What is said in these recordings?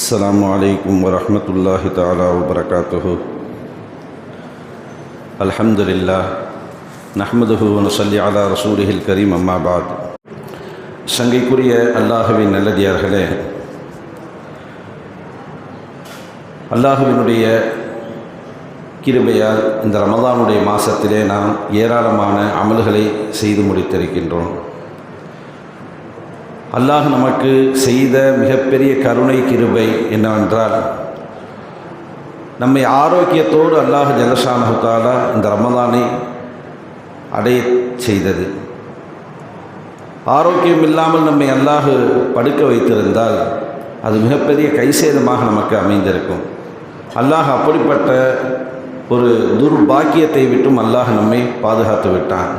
السلام عليكم ورحمة الله تعالى وبركاته الحمد لله نحمده ونصلي على رسوله الكريم أما بعد சங்கைக்குரிய அல்லாஹுவின் நல்லடியார்களே அல்லாஹுவினுடைய கிருபையால் இந்த ரமதானுடைய மாதத்திலே நாம் ஏராளமான அமல்களை செய்து முடித்திருக்கின்றோம் அல்லாஹ் நமக்கு செய்த மிகப்பெரிய கருணை கிருபை என்னவென்றால் நம்மை ஆரோக்கியத்தோடு அல்லாஹ் ஜலசானகுத்தாலா இந்த ரமதானை அடைய செய்தது. ஆரோக்கியம் இல்லாமல் நம்மை அல்லாஹ் படுக்க வைத்திருந்தால் அது மிகப்பெரிய கைசேதமாக நமக்கு அமைந்திருக்கும். அல்லாஹ் அப்படிப்பட்ட ஒரு துர்பாக்கியத்தை விட்டும் அல்லாஹ் நம்மை பாதுகாத்து விட்டான்.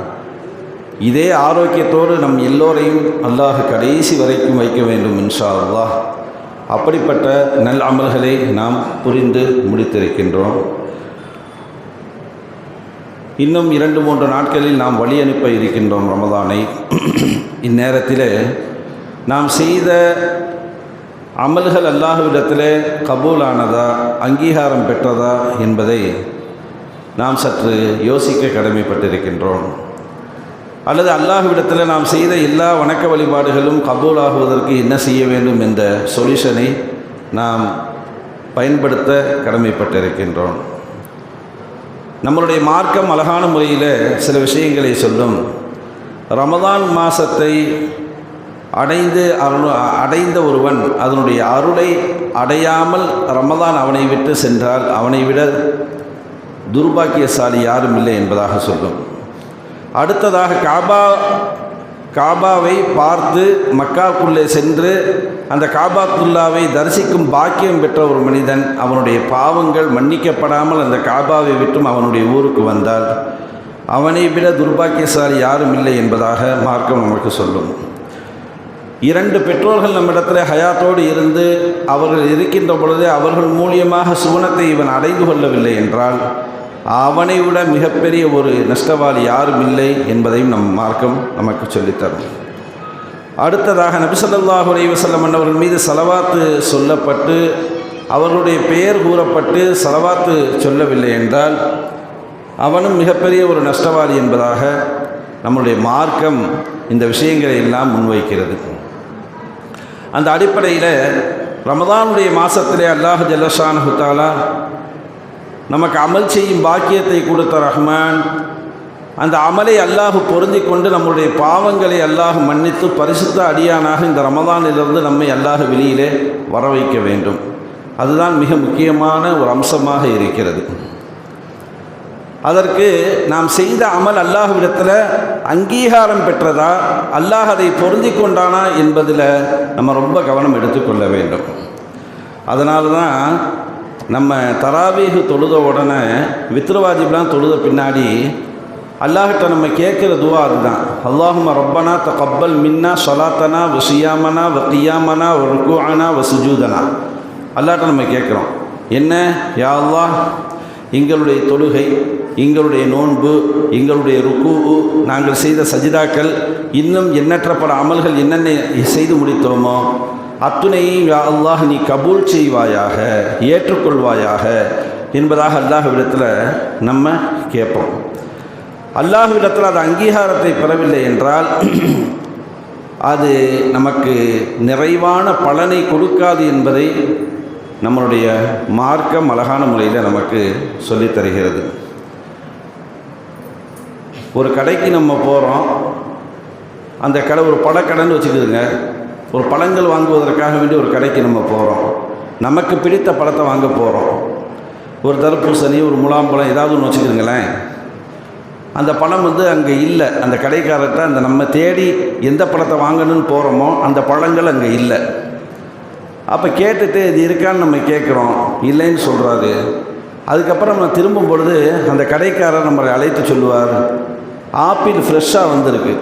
இதே ஆரோக்கியத்தோடு நம் எல்லோரையும் அல்லாஹ் கடைசி வரைக்கும் வைக்க வேண்டும் இன்ஷா அல்லாஹ் அப்படிப்பட்ட நல் அமல்களை நாம் புரிந்து முடித்திருக்கின்றோம். இன்னும் இரண்டு மூன்று நாட்களில் நாம் வழி அனுப்ப இருக்கின்றோம் ரமதானை. இந்நேரத்தில் நாம் செய்த அமல்கள் அல்லாஹுவிடத்தில் கபூலானதா அங்கீகாரம் பெற்றதா என்பதை நாம் சற்று யோசிக்க கடமைப்பட்டிருக்கின்றோம். அல்லது அல்லாஹ்விடத்தில் நாம் செய்த எல்லா வணக்க வழிபாடுகளும் கபூலாகுவதற்கு என்ன செய்ய வேண்டும் என்ற சொல்யூஷனை நாம் பயன்படுத்த கடமைப்பட்டிருக்கின்றோம். நம்மளுடைய மார்க்கம் அழகான முறையில் சில விஷயங்களை சொல்லும். ரமதான் மாதத்தை அடைந்து அருள் அடைந்த ஒருவன் அதனுடைய அருளை அடையாமல் ரமதான் அவனை விட்டு சென்றால் அவனை விட துர்பாக்கியசாலி யாரும் இல்லை என்பதாக சொல்லும். அடுத்ததாக காபா காபாவை பார்த்து மக்காவுக்குள்ளே சென்று அந்த காபாத்துல்லாவை தரிசிக்கும் பாக்கியம் பெற்ற ஒரு மனிதன் அவனுடைய பாவங்கள் மன்னிக்கப்படாமல் அந்த காபாவை விட்டும் அவனுடைய ஊருக்கு வந்தால் அவனை விட துர்பாக்கியசாலி யாரும் இல்லை என்பதாக மார்க்கம் நமக்கு சொல்லும். இரண்டு பெற்றோர்கள் நம்மிடத்தில் ஹயாத்தோடு இருந்து அவர்கள் இருக்கின்ற பொழுது அவர்கள் மூலியமாக சுவனத்தை இவன் அடைந்து கொள்ளவில்லை என்றால் அவனை விட மிகப்பெரிய ஒரு நஷ்டவாளி யாரும் இல்லை என்பதையும் நம் மார்க்கம் நமக்கு சொல்லித்தரும். அடுத்ததாக நபிசல்லாஹு அலைவசல்லம் அவர்கள் மீது செலவாத்து சொல்லப்பட்டு அவர்களுடைய பெயர் கூறப்பட்டு செலவாத்து சொல்லவில்லை என்றால் அவனும் மிகப்பெரிய ஒரு நஷ்டவாளி என்பதாக நம்முடைய மார்க்கம் இந்த விஷயங்களை எல்லாம் முன்வைக்கிறது. அந்த அடிப்படையில் ரமதானுடைய மாதத்திலே அல்லாஹ் ஜல்லஷான் ஹுத்தாலா நமக்கு அமல் செய்யும் பாக்கியத்தை கொடுத்த ரஹ்மான். அந்த அமலை அல்லாஹ் பொருந்தி கொண்டு நம்முடைய பாவங்களை அல்லாஹ் மன்னித்து பரிசுத்த அடியானாக இந்த ரமதானிலிருந்து நம்மை அல்லாஹ் வெளியிலே வர வைக்க வேண்டும். அதுதான் மிக முக்கியமான ஒரு அம்சமாக இருக்கிறது. அதற்கு நாம் செய்த அமல் அல்லாஹ்விடத்தில் அங்கீகாரம் பெற்றதா அல்லாஹ் அதை பொருந்தி கொண்டானா என்பதில் நம்ம ரொம்ப கவனம் எடுத்துக்கொள்ள வேண்டும். அதனால தான் நம்ம தராவீகு தொழுத உடனே வித்ரவாஜிப்லாம் தொழுத பின்னாடி அல்லாஹிட்ட நம்ம கேட்குற துவா அதுதான். அல்லாஹும ரப்பனா த கப்பல் மின்னா சொலாத்தனா வசியாமனா வக்கியாமனா ருக்குஆனா வசுஜூதனா அல்லாட்ட நம்ம கேட்குறோம். என்ன? யா அல்லாஹ் எங்களுடைய தொழுகை எங்களுடைய நோன்பு எங்களுடைய ருக்கு நாங்கள் செய்த சஜிதாக்கள் இன்னும் எண்ணற்ற பல அமல்கள் என்னென்ன செய்து முடித்தோமோ அத்துணையும் யா அல்லாஹ் நீ கபூல் செய்வாயாக ஏற்றுக்கொள்வாயாக என்பதாக அல்லாஹ்விடத்தில் நம்ம கேட்போம். அல்லாஹ்விடத்தில் அது அங்கீகாரத்தை பெறவில்லை என்றால் அது நமக்கு நிறைவான பலனை கொடுக்காது என்பதை நம்மளுடைய மார்க்கம் அழகான முறையில் நமக்கு சொல்லித்தருகிறது ஒரு கடைக்கு நம்ம போகிறோம் அந்த கடை ஒரு பழக்கடைன்னு வச்சுக்கிதுங்க. ஒரு பழங்கள் வாங்குவதற்காக வேண்டி ஒரு கடைக்கு நம்ம போகிறோம் நமக்கு பிடித்த பழத்தை வாங்க போகிறோம் ஒரு தர்பூசணி ஒரு முலாம்பழம் ஏதாவது ஒன்று வச்சுக்கிறீங்களேன் அந்த பழம் வந்து அங்கே இல்லை. அந்த கடைக்காரர்கிட்ட அந்த நம்ம தேடி எந்த பழத்தை வாங்கணும்னு போகிறோமோ அந்த பழங்கள் அங்கே இல்லை. அப்போ கேட்டுட்டு இது இருக்கான்னு நம்ம கேட்குறோம் இல்லைன்னு சொல்கிறாரு அதுக்கப்புறம் நம்ம திரும்பும் பொழுது அந்த கடைக்காரர் நம்மளை அழைத்து சொல்லுவார். ஆப்பிள் ஃப்ரெஷ்ஷாக வந்திருக்கு.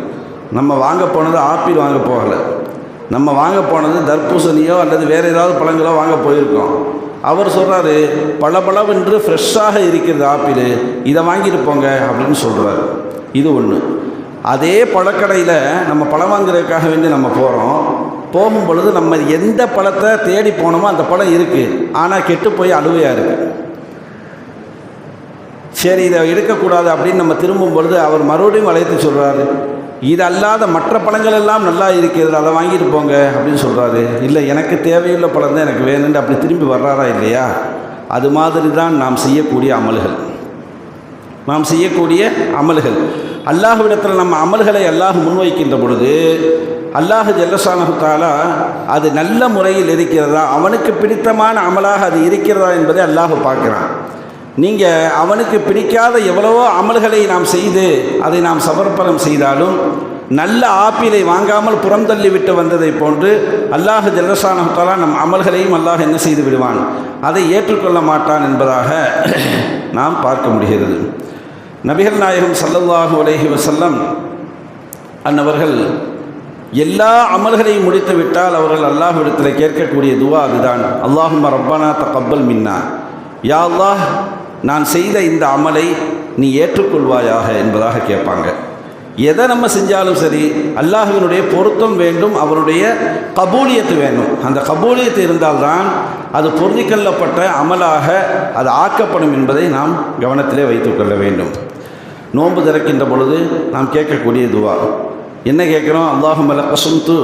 நம்ம வாங்க போனது ஆப்பிள் வாங்க போகலை. நம்ம வாங்க போனது தர்பூசணியோ அல்லது வேறு ஏதாவது பழங்களோ வாங்க போயிருக்கோம். அவர் சொல்கிறாரு பளபளவென்று ஃப்ரெஷ்ஷாக இருக்கிறது ஆப்பிள். இதை வாங்கிட்டு போங்க அப்படின்னு சொல்கிறாரு இது ஒன்று அதே பழக்கடையில் நம்ம பழம் வாங்குறதுக்காக வேண்டி நம்ம போகிறோம் போகும் பொழுது நம்ம எந்த பழத்தை தேடி போனோமோ அந்த பழம் இருக்குது ஆனால் கெட்டு போய் அழுவையாக இருக்குது சரி இதை எடுக்கக்கூடாது அப்படின்னு நம்ம திரும்பும் பொழுது அவர் மறுபடியும் வளையத்து சொல்கிறாரு இது அல்லாத மற்ற பழங்கள் எல்லாம் நல்லா இருக்கிறது அதை வாங்கிட்டு போங்க அப்படின்னு சொல்கிறாரு இல்லை எனக்கு தேவையுள்ள பழம் தான் எனக்கு வேணும்னு அப்படி திரும்பி வர்றாரா இல்லையா? அது மாதிரி தான் நாம் செய்யக்கூடிய அமல்கள். நாம் செய்யக்கூடிய அமல்கள். அல்லாஹுவிடத்தில் நம்ம அமல்களை அல்லாஹ் முன்வைக்கின்ற பொழுது அல்லாஹ் ஜல்லசானகுத்தாலா அது நல்ல முறையில் இருக்கிறதா அவனுக்கு பிடித்தமான அமலாக அது இருக்கிறதா என்பதை அல்லாஹ் பார்க்குறான். நீங்கள் அவனுக்கு பிடிக்காத எவ்வளவோ அமல்களை நாம் செய்து அதை நாம் சமர்ப்பணம் செய்தாலும் நல்ல ஆப்பிளை வாங்காமல் புறம் தள்ளிவிட்டு வந்ததை போன்று அல்லாஹ் ஜல்லசானகுத்தாலா நம் அமல்களையும் அல்லாஹ் என்ன செய்து விடுவான்? அதை ஏற்றுக்கொள்ள மாட்டான் என்பதாக நாம் பார்க்க முடிகிறது. நபிகள் நாயகம் சல்லல்லாஹு அலைஹி வசல்லம் அன்னவர்கள் எல்லா அமல்களையும் முடித்து விட்டால் அவர்கள் அல்லாஹ்விடத்தில் கேட்கக்கூடிய துவா அதுதான். அல்லாஹும் ரப்பானா தக்கப்பல் மின்னா. யா அல்லாஹ் நான் செய்த இந்த அமலை நீ ஏற்றுக்கொள்வாயாக என்பதாக கேட்பாங்க. எதை நம்ம செஞ்சாலும் சரி அல்லாஹினுடைய பொருத்தம் வேண்டும் அவருடைய கபூலியத்து வேண்டும். அந்த கபூலியத்து இருந்தால்தான் அது பொருந்திக்கொள்ளப்பட்ட அமலாக அது ஆக்கப்படும் என்பதை நாம் கவனத்திலே வைத்துக்கொள்ள வேண்டும். நோன்பு திறக்கின்ற பொழுது நாம் கேட்கக்கூடிய துவா. என்ன கேட்குறோம்? அல்லாஹு மலக்கசும்து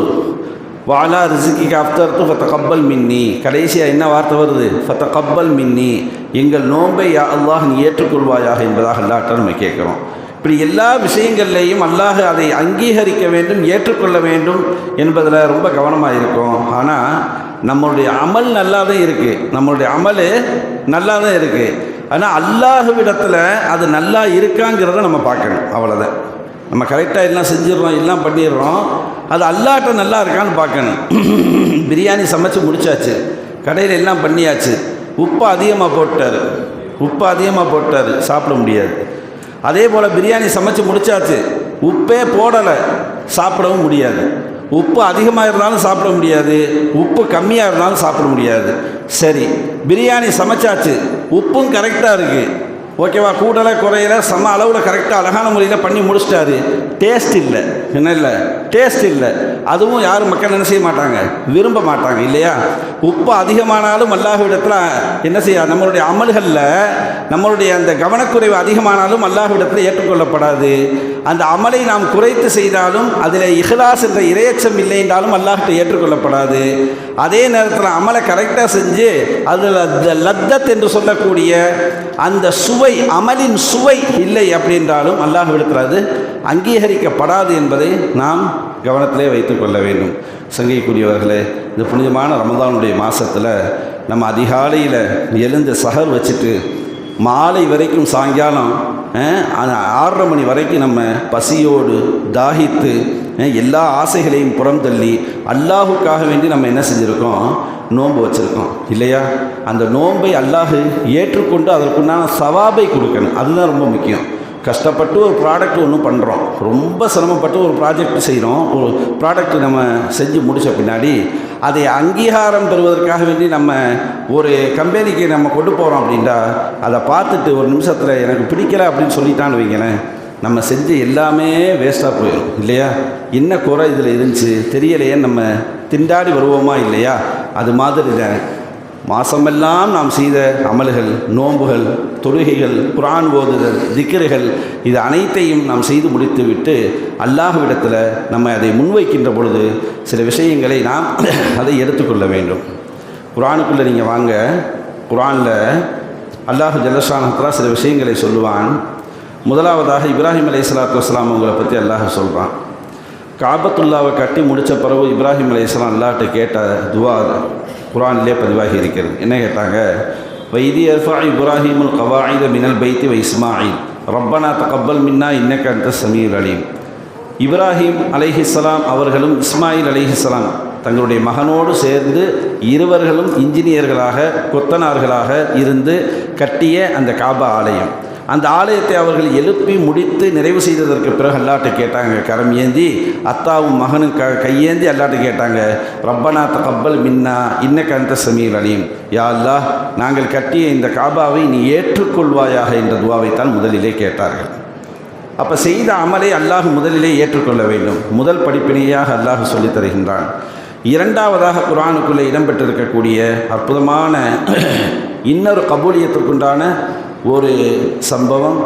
வாலா ரிசுக்கி காஃப்தர் து கப்பல் மின்னி கடைசியாக என்ன வார்த்தை வருது? ஃபத்த கப்பல் மின்னி எங்கள் நோன்பை யா அல்லாஹ் நீ ஏற்றுக்கொள்வாயாக என்பதாக அல்லாட்ட நம்ம கேட்குறோம். இப்படி எல்லா விஷயங்கள்லேயும் அல்லாஹ் அதை அங்கீகரிக்க வேண்டும் ஏற்றுக்கொள்ள வேண்டும் என்பதில் ரொம்ப கவனமாக இருக்கும். ஆனால் நம்மளுடைய அமல் நல்லா தான் இருக்குது நம்மளுடைய அமல் நல்லா தான் இருக்குது ஆனால் அல்லாஹுவிடத்தில் அது நல்லா இருக்காங்கிறத நம்ம பார்க்கணும். அவ்வளோதான் நம்ம கரெக்டாக எல்லாம் செஞ்சிடறோம் எல்லாம் பண்ணிடுறோம். அது அல்லாட்ட நல்லா இருக்கான்னு பார்க்கணும். பிரியாணி சமைச்சு முடிச்சாச்சு. கடையில் எல்லாம் பண்ணியாச்சு. உப்பு அதிகமாக போட்டார். உப்பு அதிகமாக போட்டார். சாப்பிட முடியாது. அதே போல் பிரியாணி சமைச்சு முடிச்சாச்சு. உப்பே போடலை. சாப்பிடவும் முடியாது. உப்பு அதிகமாக இருந்தாலும் சாப்பிட முடியாது. உப்பு கம்மியாக இருந்தாலும் சாப்பிட முடியாது. சரி பிரியாணி சமைச்சாச்சு. உப்பும் கரெக்டாக இருக்குது ஓகேவா? கூடலை குறையில சம அளவில் கரெக்டாக அழகான முறையில் பண்ணி முடிச்சிட்டாரு. டேஸ்ட் இல்லை. என்ன இல்லை? டேஸ்ட் இல்லை. அதுவும் யாரும் மக்கள் என்ன செய்ய மாட்டாங்க? விரும்ப மாட்டாங்க இல்லையா? உப்பு அதிகமானாலும் அல்லாஹ்விடத்தில் என்ன செய்ய நம்மளுடைய அமல்களில் நம்மளுடைய அந்த கவனக்குறைவு அதிகமானாலும் அல்லாஹ்விடத்தில் ஏற்றுக்கொள்ளப்படாது. அந்த அமலை நாம் குறைத்து செய்தாலும் அதில் இஹ்லாஸ் என்ற இரையச்சம் இல்லை என்றாலும் அல்லாஹ்கிட்ட ஏற்றுக்கொள்ளப்படாது. அதே நேரத்தில் அமலை கரெக்டாக செஞ்சு அதில் லத்தத் என்று சொல்லக்கூடிய அந்த சுவை சுவை அமலின் சுவை இல்லை அப்படின்றாலும் அல்லாஹ் அது அங்கீகரிக்கப்படாது என்பதை நாம் கவனத்திலே வைத்துக்கொள்ள வேண்டும். சங்கைக்குரியவர்களே இந்த புனிதமான ரமதானுடைய மாதத்தில் நம்ம அதிகாலையில் எழுந்து சகர் வச்சுட்டு மாலை வரைக்கும் சாயங்காலம் ஆறரை மணி வரைக்கும் நம்ம பசியோடு தாகித்து எல்லா ஆசைகளையும் புறம் தள்ளி அல்லாஹுக்காக வேண்டி நம்ம என்ன செஞ்சுருக்கோம்? நோன்பு வச்சுருக்கோம். இல்லையா? அந்த நோன்பை அல்லாஹு ஏற்றுக்கொண்டு அதற்குண்டான சவாபை கொடுக்கணும். அதுதான் ரொம்ப முக்கியம். கஷ்டப்பட்டு ஒரு ப்ராடக்ட் ஒன்று பண்ணுறோம் ரொம்ப சிரமப்பட்டு ஒரு ப்ராஜெக்ட் செய்கிறோம் ஒரு ப்ராடக்ட் நம்ம செஞ்சு முடித்த பின்னாடி அதை அங்கீகாரம் பெறுவதற்காக வேண்டி நம்ம ஒரு கம்பெனிக்கு நம்ம கொண்டு போகிறோம் அப்படின்ட்டா அதை பார்த்துட்டு ஒரு நிமிஷத்தில் எனக்கு பிடிக்கல அப்படின்னு சொல்லிட்டான்னு வைங்களேன். நம்ம செஞ்ச எல்லாமே வேஸ்ட்டாக போயிடும் இல்லையா? என்ன குறை இதில் இருந்துச்சு? தெரியலையே நம்ம திண்டாடி வருவோமா இல்லையா? அது மாதிரி தான். மாதமெல்லாம் நாம் செய்த அமல்கள் நோன்புகள் தொழுகைகள் குரான் ஓதுதல் திக்கர்கள் இது அனைத்தையும் நாம் செய்து முடித்துவிட்டு அல்லாஹ்விடத்தில் நம்ம அதை முன்வைக்கின்ற பொழுது சில விஷயங்களை நாம் அதை எடுத்துக்கொள்ள வேண்டும். குரானுக்குள்ளே நீங்கள் வாங்க. குரானில் அல்லாஹ் ஜல்லஷானத்தலா சில விஷயங்களை சொல்லுவான். முதலாவதாக இப்ராஹிம் அலி இஸ்லாத்து வஸ்லாம் அவங்கள பற்றி அல்லாஹ் சொல்கிறான் காபத்துல்லாவை கட்டி முடித்த பிறகு இப்ராஹிம் அலையாம் அல்லாஹ்ட்ட கேட்ட துவா குரானிலே பதிவாகி இருக்கிறது. என்ன கேட்டாங்க? வைதி அர்ஃபா இப்ராஹிமுல் கவாயித மினல் பைத்தி வை இஸ்மாயில். ரப்பனா தகப்பல் மின்னா இன்னக்க அந்த சமீர் அலீம். இப்ராஹிம் அலைஹிஸ்ஸலாம் அவர்களும் இஸ்மாயில் அலைஹிஸ்ஸலாம் தங்களுடைய மகனோடு சேர்ந்து இருவர்களும் இன்ஜினியர்களாக கொத்தனார்களாக இருந்து கட்டிய அந்த காபா ஆலயம். அந்த ஆலயத்தை அவர்கள் எழுப்பி முடித்து நிறைவு செய்ததற்கு பிறகு அல்லாட்ட கேட்டாங்க கரம் ஏந்தி அத்தாவும் மகனும் க கையேந்தி அல்லாட்ட கேட்டாங்க ரப்பனா கப்பல் மின்னா இன்ன கந்த சமீர் அலீம். யா அல்லாஹ் நாங்கள் கட்டிய இந்த காபாவை நீ ஏற்றுக்கொள்வாயாக என்ற துவாவைத்தான் முதலிலே கேட்டார்கள். அப்போ செய்த அமலை அல்லாஹ் முதலிலே ஏற்றுக்கொள்ள வேண்டும். முதல் படிப்பினையாக அல்லாஹ் சொல்லித் தருகின்றான். இரண்டாவதாக குரானுக்குள்ளே இடம்பெற்றிருக்கக்கூடிய அற்புதமான இன்னொரு கபூலியத்திற்குண்டான ஒரு சம்பவம்.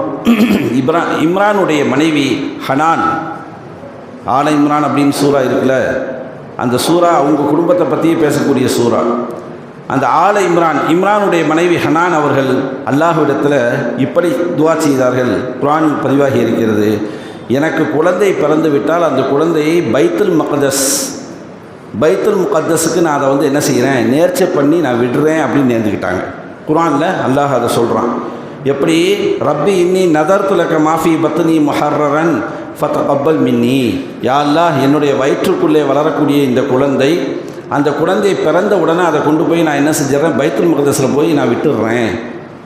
இப்ரா இம்ரானுடைய மனைவி ஹனான். ஆல இம்ரான் அப்படின்னு சூறா இருக்குல்ல? அந்த சூறா அவங்க குடும்பத்தை பற்றியே பேசக்கூடிய சூறா. அந்த ஆல இம்ரான் இம்ரானுடைய மனைவி ஹனான் அவர்கள் அல்லாஹ்விடத்தில் இப்படி துவா செய்தார்கள். குரான் பதிவாகி இருக்கிறது எனக்கு குழந்தை பிறந்து விட்டால் அந்த குழந்தையை பைத்துல் மக்தஸ் பைத்துல் முகத்தஸுக்கு நான் அதை வந்து என்ன செய்கிறேன் நேர்ச்சை பண்ணி நான் விடுறேன் அப்படின்னு நேர்ந்துக்கிட்டாங்க குரானில் அல்லாஹ் அதை சொல்கிறான் எப்படி? ரப்பி இன்னி நதர் துலக்க மாஃபி பத்னி மொஹர்ரன் ஃபத் அப்பல் மின்னி யாழ்லா என்னுடைய வயிற்றுக்குள்ளே வளரக்கூடிய இந்த குழந்தை அந்த குழந்தை பிறந்த உடனே அதை கொண்டு போய் நான் என்ன செஞ்சிடறேன்? பைத்துல் முகதஸில் போய் நான் விட்டுடுறேன்.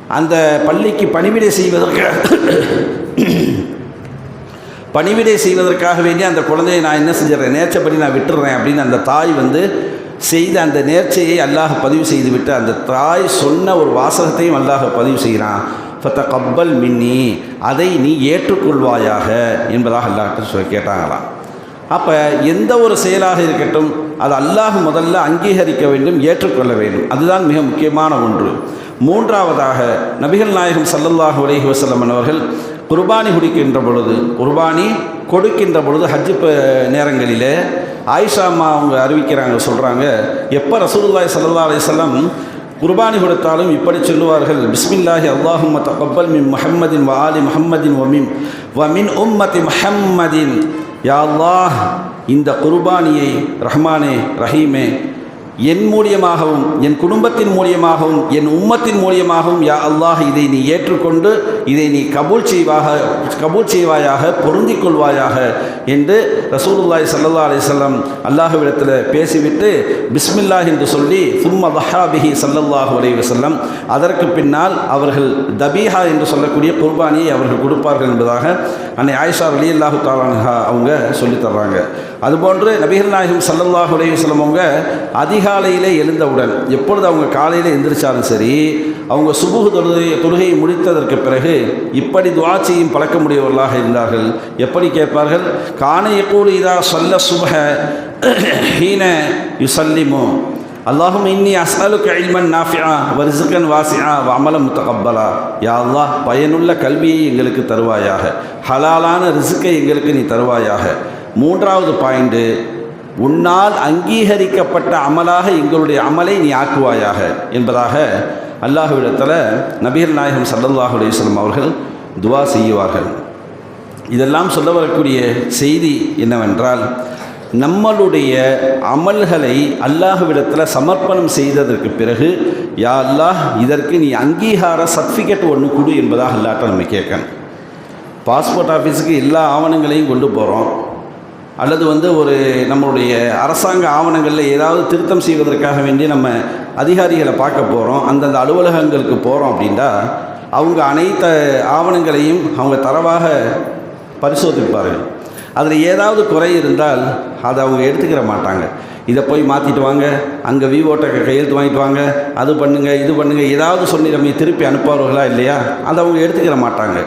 அந்த பள்ளிக்கு பணிவிடை செய்வதற்கு பணிவிடை செய்வதற்காக வேண்டி அந்த குழந்தையை நான் என்ன செஞ்சிடறேன்? நேர்ச்சப்படி நான் விட்டுடுறேன். அப்படின்னு அந்த தாய் வந்து செய்த அந்த நேர்ச்சையை அல்லாஹ் பதிவு செய்துவிட்டு அந்த தாய் சொன்ன ஒரு வாசகத்தையும் அல்லாஹ் பதிவு செய்கிறான். ஃபத்த கப்பல் மின்னி அதை நீ ஏற்றுக்கொள்வாயாக என்பதாக அல்லாஹ்ட்ட சொல்லி கேட்டாங்களாம். அப்போ எந்த ஒரு செயலாக இருக்கட்டும் அது அல்லாஹ் முதல்ல அங்கீகரிக்க வேண்டும் ஏற்றுக்கொள்ள வேண்டும். அதுதான் மிக முக்கியமான ஒன்று. மூன்றாவதாக நபிகள் நாயகம் சல்லல்லாஹு அலைஹி வஸல்லம் அவர்கள் குர்பானி குடிக்கின்ற பொழுது குர்பானி கொடுக்கின்ற பொழுது ஹஜ்ஜு நேரங்களில் நேரங்களிலே ஆயிஷா அம்மா அவங்க அறிவிக்கிறாங்க சொல்கிறாங்க எப்போ ரசூலுல்லாய் சல்லா அலைஹி குர்பானி கொடுத்தாலும் இப்படி சொல்லுவார்கள். பிஸ்மில்லாஹி அல்லாஹும்ம தகப்பல் மின் முஹம்மதின் வ ஆலி முஹம்மதின் வமின் வமின் உம்மதி முஹம்மதின். யா அல்லாஹ் இந்த குர்பானியை ரஹ்மானே ரஹீமே என் மூலியமாகவும் என் குடும்பத்தின் மூலியமாகவும் என் உம்மத்தின் மூலியமாகவும் யா அல்லாஹ் இதை நீ ஏற்றுக்கொண்டு இதை நீ கபூல் செய்வாக கபூல் செய்வாயாக பொருந்திக் கொள்வாயாக என்று ரசூலுல்லாய் சல்லா அலிசல்லாம் அல்லாஹுவிடத்தில் பேசிவிட்டு பிஸ்மில்லா என்று சொல்லி சும்ம வஹாபிஹி சல்லல்லாஹு அலைஹி வசல்லம் அதற்கு பின்னால் அவர்கள் தபீஹா என்று சொல்லக்கூடிய குர்பானியை அவர்கள் கொடுப்பார்கள் என்பதாக அன்னை ஆயிஷா அலி அல்லாஹு தாலான்ஹா அவங்க சொல்லித் தர்றாங்க. அதுபோன்று நபிகள் நாயகம் ஸல்லல்லாஹு அலைஹி அவங்க அதிகாலையிலே எழுந்தவுடன் எப்பொழுது அவங்க காலையில் எந்திரிச்சாலும் சரி அவங்க சுபுகு தொழுகை தொழுகையை முடித்ததற்கு பிறகு இப்படி துவா செய்யும் பழக்கமுடையவர்களாக இருந்தார்கள். எப்படி கேட்பார்கள்? கான யக்கூல் இதா சொல்ல சுப ஹீன யுசல்லிமோ. அல்லாஹும் இன்னி அஸ்அலுக்கு இல்மன் நாஃபியா வரிசுக்கன் வாசியா வமல முத்தகப்பலா. யா அல்லாஹ் பயனுள்ள கல்வியை எங்களுக்கு தருவாயாக. ஹலாலான ரிசுக்கை எங்களுக்கு நீ தருவாயாக. மூன்றாவது பாயிண்ட்டு உன்னால் அங்கீகரிக்கப்பட்ட அமலாக எங்களுடைய அமலை நீ ஆக்குவாயாக என்பதாக அல்லாஹுவிடத்தில் நபிகள் நாயகம் ஸல்லல்லாஹு அலைஹி அவர்கள் துவா செய்யுவார்கள். இதெல்லாம் சொல்ல வரக்கூடிய செய்தி என்னவென்றால் நம்மளுடைய அமல்களை அல்லாஹுவிடத்தில் சமர்ப்பணம் செய்ததற்கு பிறகு யா அல்லாஹ் இதற்கு நீ அங்கீகார சர்டிஃபிகேட் ஒன்று கொடு என்பதாக அல்லாட்ட நம்ம கேட்கணும். பாஸ்போர்ட் ஆஃபீஸுக்கு எல்லா ஆவணங்களையும் கொண்டு போகிறோம் அல்லது வந்து ஒரு நம்மளுடைய அரசாங்க ஆவணங்களில் ஏதாவது திருத்தம் செய்வதற்காக வேண்டி நம்ம அதிகாரிகளை பார்க்க போகிறோம் அந்தந்த அலுவலகங்களுக்கு போகிறோம் அப்படின்னா அவங்க அனைத்து ஆவணங்களையும் அவங்க தரவாக பரிசோதிப்பார்கள். அதில் ஏதாவது குறை இருந்தால் அதை அவங்க எடுத்துக்கிற மாட்டாங்க. இதை போய் மாற்றிட்டு வாங்க அங்கே விவோட்ட கையெழுத்து வாங்கிட்டு வாங்க அது பண்ணுங்கள் இது பண்ணுங்கள் ஏதாவது சொல்லி நம்ம திருப்பி அனுப்புவார்களா இல்லையா அதை அவங்க எடுத்துக்கிற மாட்டாங்க.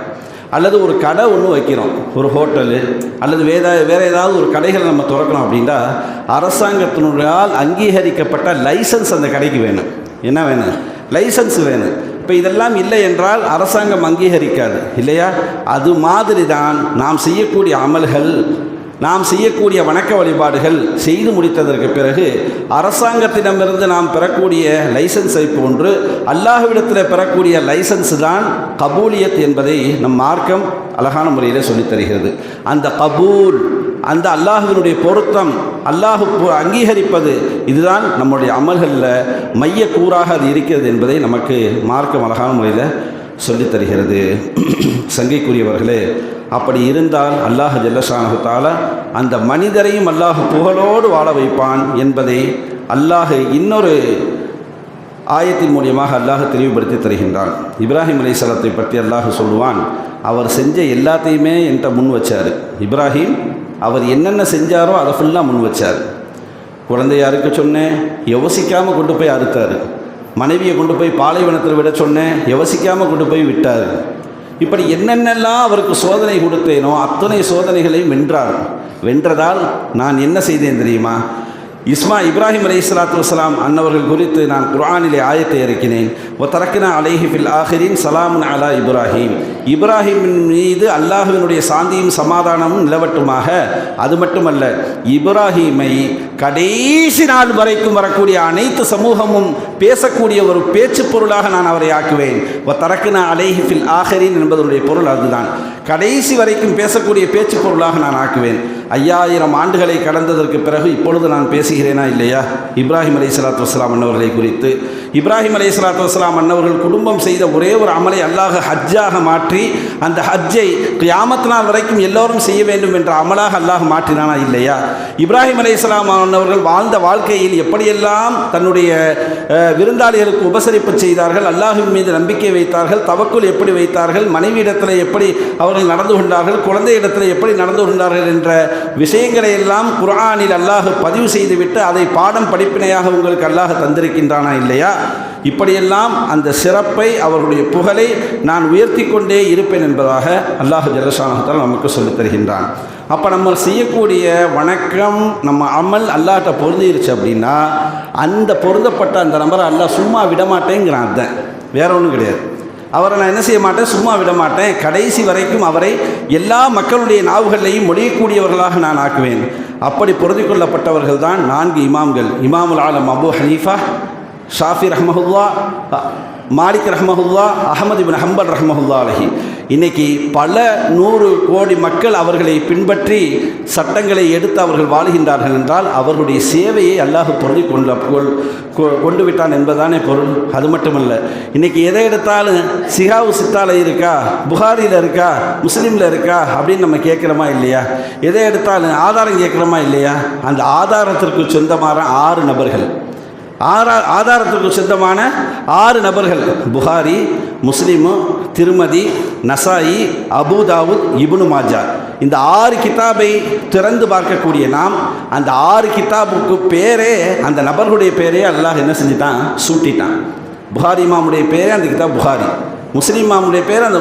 அல்லது ஒரு கடை ஒன்று வைக்கிறோம். ஒரு ஹோட்டலு அல்லது வேற வேறு ஏதாவது ஒரு கடைகளை நம்ம திறக்கணும் அப்படின்னா அரசாங்கத்தினுடையால் அங்கீகரிக்கப்பட்ட லைசன்ஸ் அந்த கடைக்கு வேணும். என்ன வேணும்? லைசன்ஸ் வேணும். இப்போ இதெல்லாம் இல்லை என்றால் அரசாங்கம் அங்கீகரிக்காது. இல்லையா? அது மாதிரி தான் நாம் செய்யக்கூடிய அமல்கள். நாம் செய்யக்கூடிய வணக்க வழிபாடுகள் செய்து முடித்ததற்கு பிறகு அரசாங்கத்திடமிருந்து நாம் பெறக்கூடிய லைசன்ஸை போன்று அல்லாஹுவிடத்தில் பெறக்கூடிய லைசன்ஸ் தான் கபூலியத் என்பதை நம் மார்க்கம் அழகான முறையில் சொல்லித் தருகிறது. அந்த கபூல் அந்த அல்லாஹுவினுடைய பொருத்தம் அல்லாஹு அங்கீகரிப்பது இதுதான் நம்முடைய அமல்களில் மைய கூறாக அது இருக்கிறது என்பதை நமக்கு மார்க்கம் அழகான முறையில் சொல்லித் தருகிறது. சங்கைக்குரியவர்களே அப்படி இருந்தால் அல்லாஹ் ஜல்லஷானு தாலா அந்த மனிதரையும் அல்லாஹ் புகழோடு வாழ வைப்பான் என்பதை அல்லாஹ் இன்னொரு ஆயத்தின் மூலியமாக அல்லாஹ் தெளிவுபடுத்தி தருகின்றான். இப்ராஹிம் அலைஹிஸ்ஸலாத்தை பற்றி அல்லாஹ் சொல்லுவான் அவர் செஞ்ச எல்லாத்தையுமே என்கிட்ட முன் வச்சார். இப்ராஹிம் அவர் என்னென்ன செஞ்சாரோ அதை ஃபுல்லாக முன் வச்சார். குழந்தைய அறுக்க சொன்னேன்? யோசிக்காமல் கொண்டு போய் அறுத்தார். மனைவியை கொண்டு போய் பாலைவனத்தில் விட சொன்னேன் யோசிக்காமல் கொண்டு போய் விட்டார். இப்படி என்னென்னலாம் அவருக்கு சோதனை கொடுத்தேனோ அத்தனை சோதனைகளையும் வென்றார். வென்றதால் நான் என்ன செய்தேன் தெரியுமா? இஸ்மா இப்ராஹிம் அலி இஸ்லாத்து வலாம் அன்னவர்கள் குறித்து நான் குரானிலே ஆயத்தை இறக்கினேன். ஒ தரக்கினா அலைஹி ஃபில் ஆஹிரின் சலாமுன் அலா இப்ராஹிம். இப்ராஹிமின் மீது அல்லாஹுவினுடைய சாந்தியும் சமாதானமும் நிலவட்டுமாக. அது மட்டுமல்ல இப்ராஹீமை கடைசி நாள் வரைக்கும் வரக்கூடிய அனைத்து சமூகமும் பேசக்கூடிய ஒரு பேச்சு பொருளாக நான் அவரை ஆக்குவேன். தரக்குனா தரக்கினா அலைஹி ஃபில் ஆஹரின் என்பதனுடைய பொருள் அதுதான். கடைசி வரைக்கும் பேசக்கூடிய பேச்சு பொருளாக நான் ஆக்குவேன். ஐயாயிரம் ஆண்டுகளை கடந்ததற்கு பிறகு இப்பொழுது நான் பேசுகிறேனா இல்லையா? இப்ராஹிம் அலை சலாத்து வஸ்லாம் அன்னவர்களை குறித்து. இப்ராஹிம் அலை சலாத்து வஸ்லாம் அன்னவர்கள் குடும்பம் செய்த ஒரே ஒரு அமலை அல்லாஹ் ஹஜ்ஜாக மாற்றி அந்த ஹஜ்ஜை கியாமத் நாள் வரைக்கும் எல்லோரும் செய்ய வேண்டும் என்ற அமலாக அல்லாஹ் மாற்றினானா இல்லையா? இப்ராஹிம் அலை சலாம் அன்னவர்கள் வாழ்ந்த வாழ்க்கையில் எப்படியெல்லாம் தன்னுடைய விருந்தாளிகளுக்கு உபசரிப்பு செய்தார்கள். அல்லாஹின் மீது நம்பிக்கை வைத்தார்கள். தவக்குள் எப்படி வைத்தார்கள்? மனைவியிடத்தில் எப்படி அவர்கள் நடந்து கொண்டார்கள்? குழந்தையிடத்தில் எப்படி நடந்து கொண்டார்கள் என்ற விஷயங்களை எல்லாம் குரானில் அல்லாஹ் பதிவு செய்துவிட்டு அதை பாடம் படிப்பினையாக உங்களுக்கு அல்லாஹ் தந்திருக்கின்றானா இல்லையா? இப்படியெல்லாம் அந்த சிறப்பை அவர்களுடைய புகழை நான் உயர்த்தி கொண்டே இருப்பேன் என்பதாக அல்லாஹ் ஜலசானத்தால் நமக்கு சொல்லித் தருகின்றான். அப்போ நம்ம செய்யக்கூடிய வணக்கம் நம்ம அமல் அல்லாட்ட பொருந்திருச்சு அப்படின்னா அந்த பொருந்தப்பட்ட அந்த நபரை அல்லாஹ் சும்மா விடமாட்டேங்கிறான் அர்த்தம் வேற ஒன்றும் கிடையாது. அவரை நான் என்ன செய்ய மாட்டேன்? சும்மா விட மாட்டேன். கடைசி வரைக்கும் அவரை எல்லா மக்களுடைய நாவுகளையும் முடியக்கூடியவர்களாக நான் ஆக்குவேன். அப்படி பொருந்திக் கொள்ளப்பட்டவர்கள் தான் நான்கு இமாம்கள். இமாமுல் ஆலம் அபு ஹனீஃபா ஷாஃபி ரஹமஹுல்லா மாலிக் ரஹமஹுல்லா அகமது பின் ஹம்பல் ரஹமஹுல்லா அலஹி. இன்னைக்கு பல நூறு கோடி மக்கள் அவர்களை பின்பற்றி சட்டங்களை எடுத்து அவர்கள் வாழுகின்றார்கள் என்றால் அவர்களுடைய சேவையை அல்லாஹ் பொருந்தி கொண்டு கொ- கொண்டு விட்டான் என்பதானே பொருள். அது மட்டுமல்ல இன்னைக்கு எதை எடுத்தாலும் சிகாவு சித்தால இருக்கா புகாரியில் இருக்கா முஸ்லீமில் இருக்கா அப்படின்னு நம்ம கேட்குறோமா இல்லையா? எதை எடுத்தாலும் ஆதாரம் கேட்குறோமா இல்லையா? அந்த ஆதாரத்திற்கு சொந்தமான ஆறு நபர்கள். ஆறா ஆதாரத்திற்கு சித்தமான ஆறு நபர்கள். புகாரி முஸ்லீமு திருமதி நசாயி அபுதாவுத் இபுனு மாஜா. இந்த ஆறு கிதாபை திறந்து பார்க்கக்கூடிய நாம் அந்த ஆறு கிதாபுக்கு பேரே அந்த நபர்களுடைய பேரே அல்லாஹ் என்ன செஞ்சுட்டான்? சூட்டிட்டான். புகாரி மாமுடைய பேரே அந்த கிதாப் புகாரி. முஸ்லீம் மாமுடைய பேர் அந்த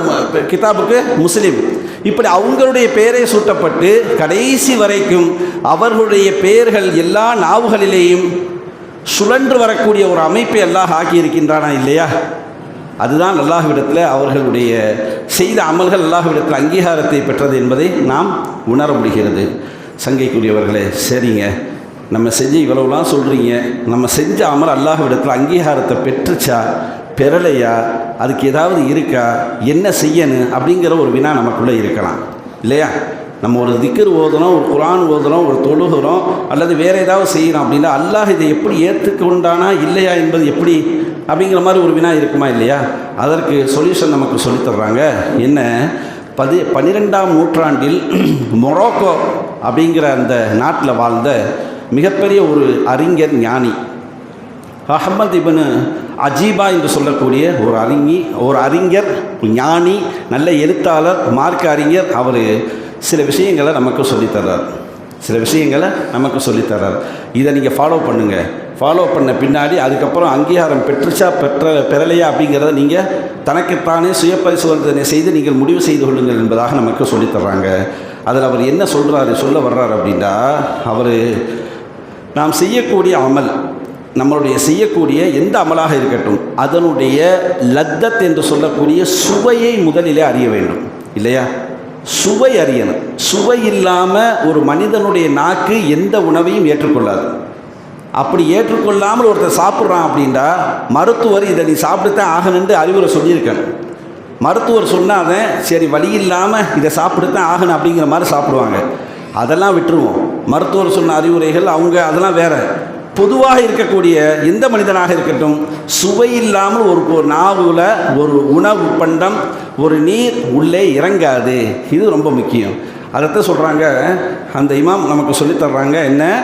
கிதாபுக்கு முஸ்லீம். இப்படி அவங்களுடைய பெயரை சூட்டப்பட்டு கடைசி வரைக்கும் அவர்களுடைய பெயர்கள் எல்லா நாவுகளிலேயும் சுழன்று வரக்கூடிய ஒரு அமைப்பை அல்லாஹ் ஆக்கியிருக்கின்றானா இல்லையா? அதுதான் அல்லாஹ்விடத்தில் அவர்களுடைய செய்த அமல்கள் அல்லாஹ்விடத்தில் அங்கீகாரத்தை பெற்றது என்பதை நாம் உணர முடிகிறது. சங்கைக்குரியவர்களே சரிங்க. நம்ம செஞ்சு இவ்வளவுலாம் சொல்கிறீங்க நம்ம செஞ்ச அமல் அல்லாஹ்விடத்தில் அங்கீகாரத்தை பெற்றுச்சா? பெறலையா? அதுக்கு ஏதாவது இருக்கா? என்ன செய்யணும்? அப்படிங்கிற ஒரு வினா நமக்குள்ளே இருக்கலாம். இல்லையா? நம்ம ஒரு திக்கர் ஓதுறோம் ஒரு குரான் ஓதுறோம் ஒரு தொழுகிறோம் அல்லது வேறு ஏதாவது செய்கிறோம் அப்படின்னா அல்லாஹ் இதை எப்படி ஏற்றுக்கொண்டானா இல்லையா என்பது எப்படி அப்படிங்கிற மாதிரி ஒரு வினா இருக்குமா இல்லையா? அதற்கு சொல்யூஷன் நமக்கு சொல்லித்தர்றாங்க என்ன? பதி பன்னிரெண்டாம் நூற்றாண்டில் மொரோக்கோ அப்படிங்கிற அந்த நாட்டில் வாழ்ந்த மிகப்பெரிய ஒரு அறிஞர் ஞானி அஹமத் இபனு அஜீபா என்று சொல்லக்கூடிய ஒரு அறிஞி ஒரு அறிஞர் ஞானி நல்ல எழுத்தாளர் மார்க்க அறிஞர். அவர் சில விஷயங்களை நமக்கு சொல்லித்தர்றார். சில விஷயங்களை நமக்கு சொல்லித்தர்றார். இதை நீங்கள் ஃபாலோ பண்ணுங்கள் ஃபாலோ பண்ண பின்னாடி அதுக்கப்புறம் அங்கீகாரம் பெற்றுச்சா பெற்ற பெறலையா அப்படிங்கிறத நீங்கள் தனக்குத்தானே சுய பரிசோதனை செய்து நீங்கள் முடிவு செய்து கொள்ளுங்கள் என்பதாக நமக்கு சொல்லித்தர்றாங்க. அதில் அவர் என்ன சொல்கிறாரு சொல்ல வர்றார் அப்படின்னா அவர் நாம் செய்யக்கூடிய அமல் நம்மளுடைய செய்யக்கூடிய எந்த அமலாக இருக்கட்டும் அதனுடைய லத்தத் என்று சொல்லக்கூடிய சுவையை முதலிலே அறிய வேண்டும். இல்லையா? சுவை அறியணும். சுவை இல்லாமல் ஒரு மனிதனுடைய நாக்கு எந்த உணவையும் ஏற்றுக்கொள்ளாது. அப்படி ஏற்றுக்கொள்ளாமல் ஒருத்தர் சாப்பிட்றான் அப்படின்னா மருத்துவர் இதை நீ சாப்பிட்டுத்தான் ஆகணுன்ட்டு அறிவுரை சொல்லியிருக்கேன் மருத்துவர் சொன்னாதான் சரி வழி இல்லாமல் இதை சாப்பிட்டுத்தான் ஆகணும் அப்படிங்கிற மாதிரி சாப்பிடுவாங்க. அதெல்லாம் விட்டுருவோம். மருத்துவர் சொன்ன அறிவுரைகள் அவங்க அதெல்லாம் வேறு. பொதுவாக இருக்கக்கூடிய எந்த மனிதனாக இருக்கட்டும் சுவை இல்லாமல் ஒரு ஒரு நாவில் ஒரு உணவு பண்டம் ஒரு நீர் உள்ளே இறங்காது. இது ரொம்ப முக்கியம். அதைத்தான் சொல்கிறாங்க அந்த இமாம் நமக்கு சொல்லித் தர்றாங்க. என்ன?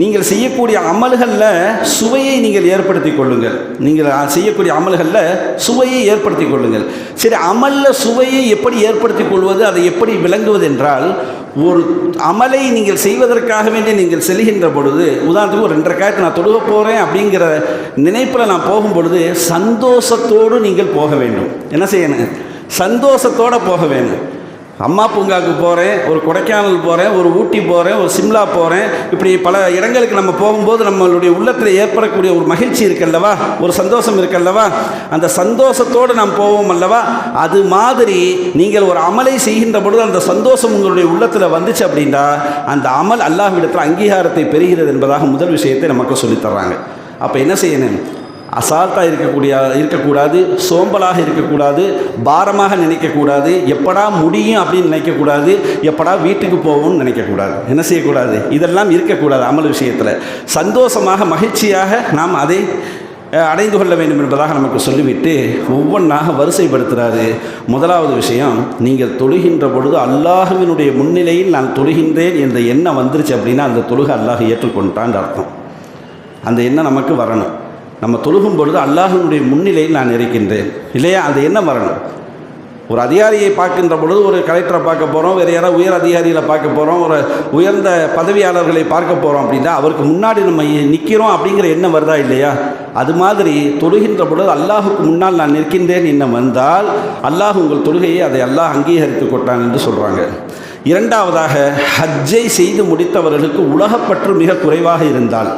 நீங்கள் செய்யக்கூடிய அமல்களில் சுவையை நீங்கள் ஏற்படுத்தி கொள்ளுங்கள். நீங்கள் செய்யக்கூடிய அமல்களில் சுவையை ஏற்படுத்தி கொள்ளுங்கள். சரி அமலில் சுவையை எப்படி ஏற்படுத்தி கொள்வது அதை எப்படி விளங்குவது என்றால் ஒரு அமலை நீங்கள் செய்வதற்காக வேண்டி நீங்கள் செல்கின்ற பொழுது உதாரணத்துக்கு ஒரு ரெண்டரை காயத்தை நான் தொழுக போகிறேன் அப்படிங்கிற நினைப்பில் நான் போகும் பொழுது சந்தோஷத்தோடு நீங்கள் போக வேண்டும். என்ன செய்யணும்? சந்தோஷத்தோடு போக வேண்டும். அம்மா பூங்காவுக்கு போகிறேன் ஒரு கொடைக்கானல் போகிறேன் ஒரு ஊட்டி போகிறேன் ஒரு சிம்லா போகிறேன் இப்படி பல இடங்களுக்கு நம்ம போகும்போது நம்மளுடைய உள்ளத்தில் ஏற்படக்கூடிய ஒரு மகிழ்ச்சி இருக்கல்லவா? ஒரு சந்தோஷம் இருக்கல்லவா? அந்த சந்தோஷத்தோடு நாம் போவோம் அல்லவா? அது மாதிரி நீங்கள் ஒரு அமலை செய்கின்ற பொழுது அந்த சந்தோஷம் உங்களுடைய உள்ளத்தில் வந்துச்சு அப்படின்னா அந்த அமல் அல்லாஹ்விடத்தில் அங்கீகாரத்தை பெறுகிறது என்பதாக முதல் விஷயத்தை நமக்கு சொல்லித்தர்றாங்க அப்போ என்ன செய்யணும்? அசால்ட்டாக இருக்கக்கூடிய இருக்கக்கூடாது சோம்பலாக இருக்கக்கூடாது பாரமாக நினைக்கக்கூடாது எப்படா முடியும் அப்படின்னு நினைக்கக்கூடாது எப்படா வீட்டுக்கு போகும்னு நினைக்கக்கூடாது. என்ன செய்யக்கூடாது? இதெல்லாம் இருக்கக்கூடாது அமல் விஷயத்தில். சந்தோஷமாக மகிழ்ச்சியாக நாம் அதை அடைந்து கொள்ள வேண்டும் என்பதாக நமக்கு சொல்லிவிட்டு ஒவ்வொன்றாக வரிசைப்படுத்துகிறாரு முதலாவது விஷயம் நீங்கள் தொழுகின்ற பொழுது அல்லாஹுவினுடைய முன்னிலையில் நான் தொழுகின்றேன் என்ற எண்ணம் வந்துருச்சு அப்படின்னா அந்த தொழுகை அல்லாஹ் ஏற்றுக்கொண்டான்னு அர்த்தம். அந்த எண்ணம் நமக்கு வரணும். நம்ம தொழுகும் பொழுது அல்லாஹினுடைய முன்னிலையில் நான் இருக்கின்றேன். இல்லையா? அது என்ன வரணும் ஒரு அதிகாரியை பார்க்கின்ற பொழுது ஒரு கலெக்டரை பார்க்க போகிறோம் வேறு யாராவது உயர் அதிகாரிகளை பார்க்க போகிறோம் ஒரு உயர்ந்த பதவியாளர்களை பார்க்க போகிறோம் அப்படின்னா அவருக்கு முன்னாடி நம்ம நிற்கிறோம் அப்படிங்கிற எண்ணம் வருதா இல்லையா? அது மாதிரி தொழுகின்ற பொழுது அல்லாஹுக்கு முன்னால் நான் நிற்கின்றேன் எண்ணம் வந்தால் அல்லாஹ் உங்கள் தொழுகையை அதை அல்லாஹ் அங்கீகரித்து கொட்டான் என்று சொல்கிறாங்க இரண்டாவதாக ஹஜ்ஜை செய்து முடித்தவர்களுக்கு உலகப்பற்று மிக குறைவாக இருந்தால்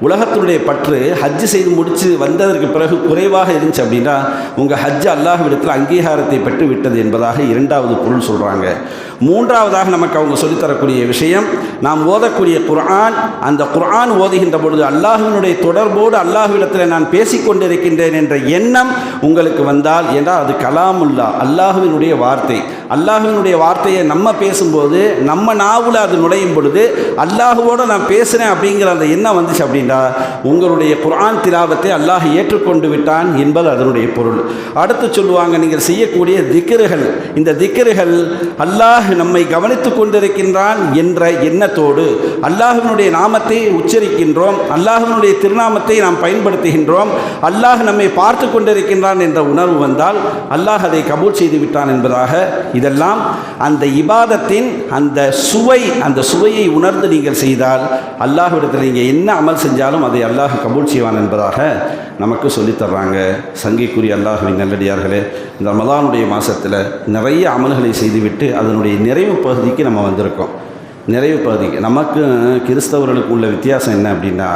உலகத்தினுடைய பற்று ஹஜ்ஜு செய்து முடித்து வந்ததற்கு பிறகு குறைவாக இருந்துச்சு அப்படின்னா உங்கள் ஹஜ்ஜு அல்லாஹ்விடத்தில் அங்கீகாரத்தை பெற்று விட்டது என்பதாக இரண்டாவது பொருள் சொல்கிறாங்க மூன்றாவதாக நமக்கு அவங்க சொல்லித்தரக்கூடிய விஷயம் நாம் ஓதக்கூடிய குர்ஆன் அந்த குர்ஆன் ஓதுகின்ற பொழுது அல்லாஹ்வினுடைய தொடர்போடு அல்லாஹ்விடத்தில் நான் பேசிக்கொண்டிருக்கின்றேன் என்ற எண்ணம் உங்களுக்கு வந்தால் என்றால் அது கலாமுல்லா அல்லாஹுவினுடைய வார்த்தை. அல்லாஹினுடைய வார்த்தையை நம்ம பேசும்போது நம்ம நாவில் அது நுழையும் பொழுது அல்லாஹுவோடு நான் பேசுகிறேன் அப்படிங்கிற அந்த எண்ணம் வந்துச்சு அப்படின்னா உங்களுடைய குரான் திலாவத்தை அல்லாஹ் ஏற்றுக்கொண்டு விட்டான் என்பது அதனுடைய பொருள். அடுத்து சொல்லுவாங்க நீங்கள் செய்யக்கூடிய திக்கருகள் இந்த திக்கருகள் அல்லாஹ் நம்மை கவனித்து கொண்டிருக்கின்றான் என்ற எண்ணத்தோடு அல்லாஹினுடைய நாமத்தை உச்சரிக்கின்றோம் அல்லாஹினுடைய திருநாமத்தை நாம் பயன்படுத்துகின்றோம் அல்லாஹ் நம்மை பார்த்து கொண்டிருக்கின்றான் என்ற உணர்வு வந்தால் அல்லாஹ் அதை கபூல் செய்து விட்டான் என்பதாக இதெல்லாம் அந்த இபாதத்தின் அந்த சுவை அந்த சுவையை உணர்ந்து நீங்கள் செய்தால் அல்லாஹ்விடத்தில் நீங்கள் என்ன அமல் செஞ்சாலும் அதை அல்லாஹ் கபூல் செய்வான் என்பதாக நமக்கு சொல்லித் தர்றாங்க. சங்கைக்குரிய அல்லாஹுவின் நல்லடியார்களே இந்த ரமதானுடைய மாதத்தில் நிறைய அமல்களை செய்துவிட்டு அதனுடைய நிறைவு பகுதிக்கு நம்ம வந்திருக்கோம். நிறைவு பகுதிக்கு நமக்கு கிறிஸ்தவர்களுக்கு உள்ள வித்தியாசம் என்ன அப்படின்னா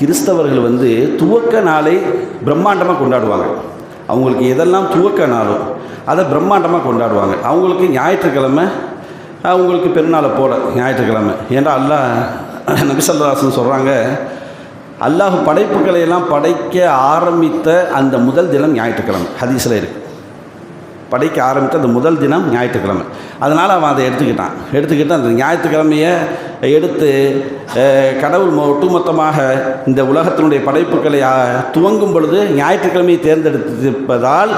கிறிஸ்தவர்கள் வந்து துவக்க நாளை பிரம்மாண்டமாக கொண்டாடுவாங்க. அவங்களுக்கு எதெல்லாம் துவக்க நாளோ அதை பிரம்மாண்டமாக கொண்டாடுவாங்க. அவங்களுக்கு ஞாயிற்றுக்கிழமை அவங்களுக்கு பெருநாளை போல ஞாயிற்றுக்கிழமை. ஏன்டா அல்லாஹ் நபிசல்லாசன் சொல்கிறாங்க அல்லாஹ் படைப்புகளை எல்லாம் படைக்க ஆரம்பித்த அந்த முதல் தினம் ஞாயிற்றுக்கிழமை. ஹதீஸில் இருக்குது படைக்க ஆரம்பித்த அந்த முதல் தினம் ஞாயிற்றுக்கிழமை. அதனால் அவன் அதை எடுத்துக்கிட்டான். எடுத்துக்கிட்டு அந்த ஞாயிற்றுக்கிழமையை எடுத்து கடவுள் மொ- ஒட்டுமொத்தமாக இந்த உலகத்தினுடைய படைப்புகளை துவங்கும் பொழுது ஞாயிற்றுக்கிழமையை தேர்ந்தெடுத்திருப்பதால்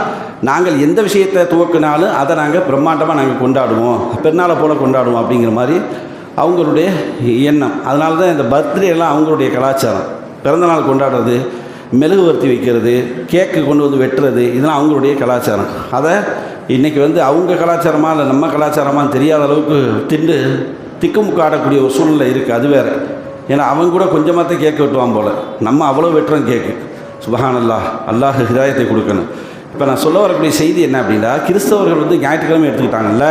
நாங்கள் எந்த விஷயத்தை துவக்கினாலும் அதை நாங்கள் பிரம்மாண்டமாக நாங்கள் கொண்டாடுவோம். பெருநாளை போல கொண்டாடுவோம் அப்படிங்கிற மாதிரி அவங்களுடைய எண்ணம். அதனால தான் இந்த பர்த்டே எல்லாம் அவங்களுடைய கலாச்சாரம். பிறந்தநாள் கொண்டாடுறது மெழுகுவர்த்தி வைக்கிறது கேக்கு கொண்டு வந்து வெட்டுறது இதெல்லாம் அவங்களுடைய கலாச்சாரம். அதை இன்றைக்கி வந்து அவங்க கலாச்சாரமாக இல்லை நம்ம கலாச்சாரமாக தெரியாத அளவுக்கு திண்டு திக்குமுக்காடக்கூடிய ஒரு சூழ்நிலை இருக்குது அது வேறு. ஏன்னா அவங்க கூட கொஞ்சமாக தான் கேட்க வெட்டுவான் போல். நம்ம அவ்வளோ வெட்டுறோம் கேட்கு சுபஹான் அல்லாஹ் அல்லாஹ் ஹிதாயத்தை கொடுக்கணும். இப்போ நான் சொல்ல வரக்கூடிய செய்தி என்ன அப்படின்னா கிறிஸ்தவர்கள் வந்து ஞாயிற்றுக்கிழமை எடுத்துக்கிட்டாங்கல்ல?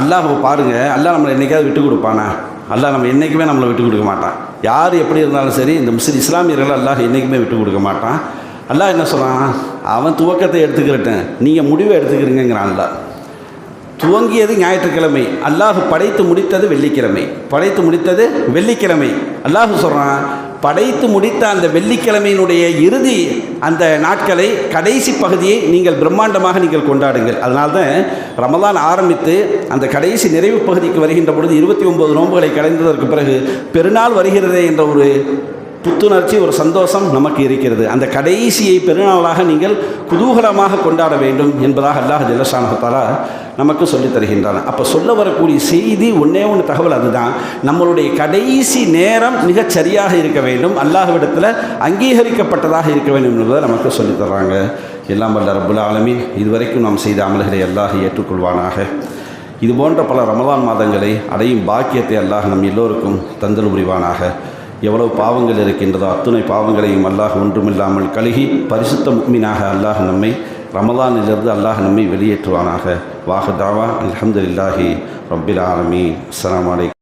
அல்லாஹ் பாருங்கள் அல்லாஹ் நம்மளை என்னைக்காவது விட்டு கொடுப்பானா? அல்லாஹ் நம்ம என்றைக்குமே நம்மளை விட்டு கொடுக்க மாட்டான். யார் எப்படி இருந்தாலும் சரி இந்த முஸ்லி இஸ்லாமியர்கள் அல்லாஹ் என்றைக்குமே விட்டு கொடுக்க மாட்டான். அல்லாஹ் என்ன சொல்கிறான் அவன் துவக்கத்தை எடுத்துக்கிறட்டேன் நீங்கள் முடிவை எடுத்துக்கிறீங்கிறான் அல்லாஹ். துவங்கியது ஞாயிற்றுக்கிழமை. அல்லாஹு படைத்து முடித்தது வெள்ளிக்கிழமை. படைத்து முடித்தது வெள்ளிக்கிழமை. அல்லாஹு சொல்கிறான் படைத்து முடித்த அந்த வெள்ளிக்கிழமையினுடைய இறுதி அந்த நாட்களை கடைசி பகுதியை நீங்கள் பிரம்மாண்டமாக நீங்கள் கொண்டாடுங்கள். அதனால தான் ரமலான் ஆரம்பித்து அந்த கடைசி நிறைவு பகுதிக்கு வருகின்ற பொழுது இருபத்தி ஒன்பது நோன்புகளை கலைந்ததற்கு பிறகு பெருநாள் வருகிறதே என்ற ஒரு புத்துணர்ச்சி ஒரு சந்தோஷம் நமக்கு இருக்கிறது. அந்த கடைசியை பெருநாளாக நீங்கள் குதூகலமாக கொண்டாட வேண்டும் என்பதாக அல்லாஹ் ஜல்லஷானஹத்தாலா நமக்கு சொல்லித் தருகின்றான். அப்போ சொல்ல வரக்கூடிய செய்தி ஒன்றே ஒன்று தகவல் அதுதான். நம்மளுடைய கடைசி நேரம் மிகச் சரியாக இருக்க வேண்டும். அல்லாஹ்விடத்தில் அங்கீகரிக்கப்பட்டதாக இருக்க வேண்டும் என்பதை நமக்கு சொல்லித் தர்றாங்க. எல்லாம் வல்ல ரபுல் ஆலமின். இதுவரைக்கும் நாம் செய்த அமல்களை அல்லாஹ் ஏற்றுக்கொள்வானாக. இது போன்ற பல ரமலான் மாதங்களை அடையும் பாக்கியத்தை அல்லாஹ் நம் எல்லோருக்கும் தந்தல் புரிவானாக. எவ்வளவு பாவங்கள் இருக்கின்றதோ அத்துணை பாவங்களையும் அல்லாஹ் ஒன்றுமில்லாமல் கழுகி பரிசுத்த முக்மீனாக அல்லாஹ் நம்மை ரமதானிலிருந்து அல்லாஹ் நம்மை வெளியேற்றுவானாக. வாஹு தாவா அலமதுல்லாஹி ரபில் ஆலமி அஸ்லாம்